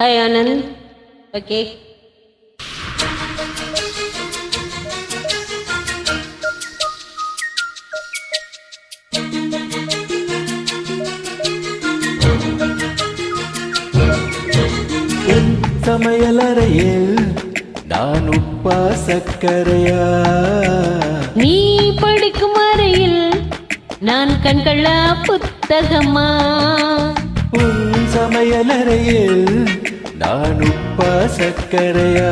Hi Anand okay சமையலறையில் நான் உப்பா சக்கரையா நீ படிக்கும் அறையில் நான் கண்களா புத்தகமா? உன் சமையலறையில் நான் உப்பா சக்கரையா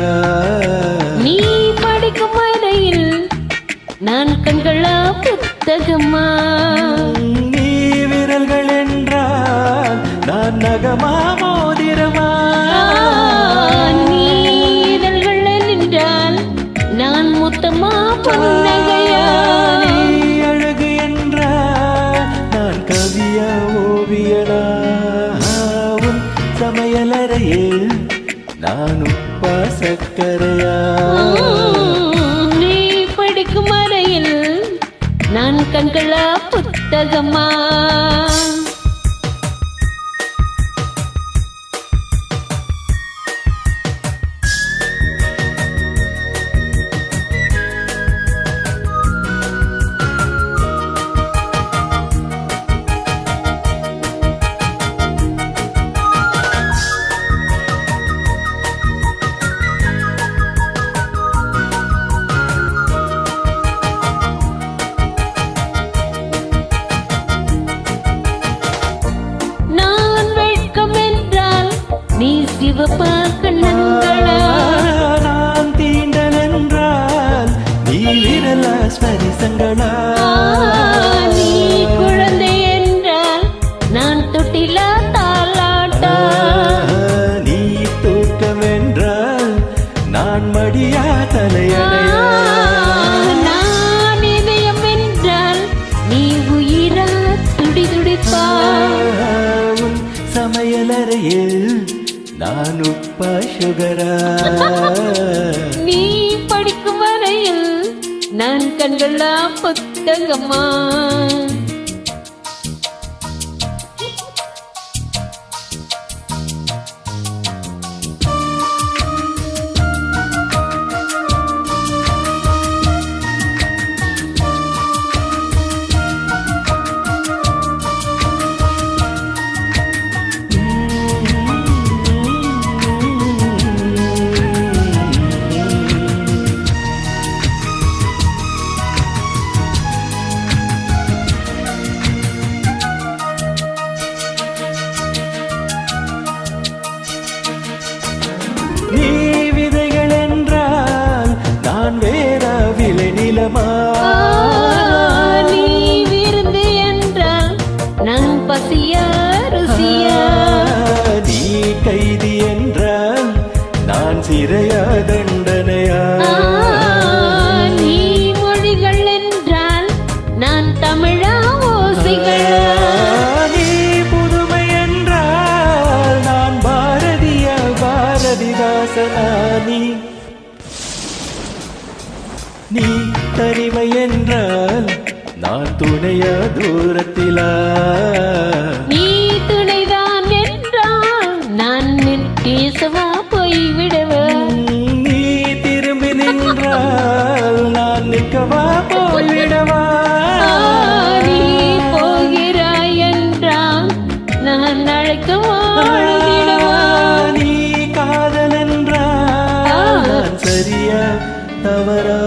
நீ படிக்கும் அறையில் நான் கண்களா புத்தகமா? நீ விரல்கள் என்றால் நான் நகமா மோதிரமா? நீ இதழ்கள் நின்றால் நான் முத்தமா புன்னகையா? அழகு என்றால் நான் கவியா ஓவியனா? உன் சக்கரையே நான் உப்பா சக்கரையா? நீ படிக்கும் அறையில் நான் கண்களா புத்தகமா? நீ சிவப்பா கண்ணங்களா நான் தீண்டல் என்றால் நீ விரலா ஸ்பரிசங்களா நீ குழந்தை என்றால் நான் தொட்டிலா தாலாட்டா நீ தூக்கம் என்றால் நான் மடியா தலையணையா? நான் இதயம் என்றால் நீ உயிரா துடி துடிப்பா உன் சமையலறையில் நான் உப்பா சுகரா. நீ படிக்கும் வரையில் நான் கண்களா புத்தகமா நிலமா நீ விருந்து என்றால் நான் பசியா ருசியா நீ கைதி என்றால் நான் சிறையா நீ தனிமை என்றால் நான் துணையா தூரத்திலா? நீ துணைதான் என்றால் நான் பேசவா போய்விடவா? நீ திரும்பி நின்றால் நான் நிற்கவா போய்விடவா? நீ போகிறாய் என்றால் நான் அழைக்க வாழ்ந்திடவா நீ காதல் என்றால் சரியா தவறா?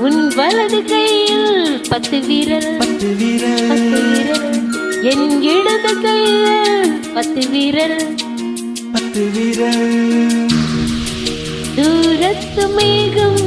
உன் வலது கையில் பத்து வீரல் பத்து வீரல். பத்து வீரல். என் இடது கையில் பத்து வீரல். பத்து வீரல். தூரத்து மேக